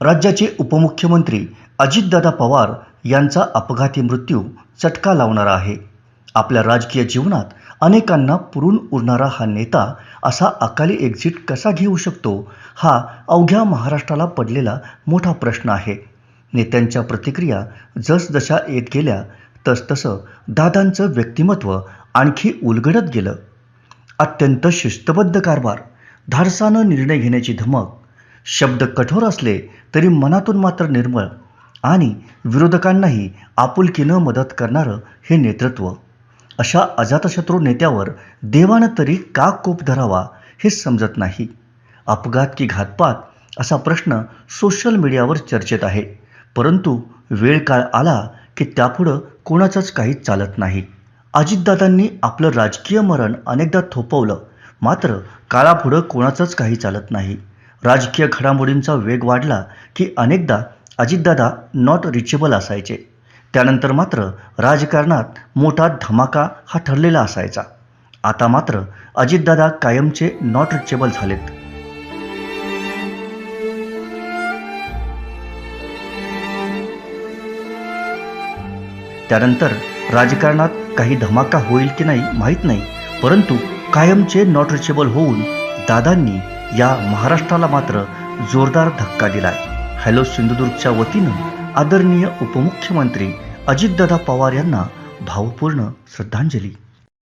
राज्याचे उपमुख्यमंत्री अजितदादा पवार यांचा अपघाती मृत्यू चटका लावणारा आहे. आपल्या राजकीय जीवनात अनेकांना पुरून उरणारा हा नेता असा अकाली एक्झिट कसा घेऊ शकतो हा अवघ्या महाराष्ट्राला पडलेला मोठा प्रश्न आहे. नेत्यांच्या प्रतिक्रिया जसजशा येत गेल्या तसतसं दादांचं व्यक्तिमत्व आणखी उलगडत गेलं. अत्यंत शिस्तबद्ध कारभार धाडसानं निर्णय घेण्याची धमक शब्द कठोर असले तरी मनातून मात्र निर्मळ आणि विरोधकांनाही आपुलकीनं मदत करणारं हे नेतृत्व. अशा अजातशत्रू नेत्यावर देवानं तरी का कोप धरावा हे समजत नाही. अपघात की घातपात असा प्रश्न सोशल मीडियावर चर्चेत आहे. परंतु वेळ काळ आला की त्यापुढं कोणाचंच काही चालत नाही. अजितदादांनी आपलं राजकीय मरण अनेकदा थोपवलं मात्र काळापुढं कोणाचंच काही चालत नाही. राजकीय घडामोडींचा वेग वाढला की अनेकदा अजितदादा नॉट रिचेबल असायचे. त्यानंतर मात्र राजकारणात मोठा धमाका हा ठरलेला असायचा. आता मात्र अजितदादा कायमचे नॉट रिचेबल झालेत. त्यानंतर राजकारणात काही धमाका होईल की नाही माहीत नाही परंतु कायमचे नॉट रिचेबल होऊन दादांनी या महाराष्ट्राला मात्र जोरदार धक्का दिलाय. हॅलो सिंधुदुर्गच्या वतीनं आदरणीय उपमुख्यमंत्री अजितदादा पवार यांना भावपूर्ण श्रद्धांजली.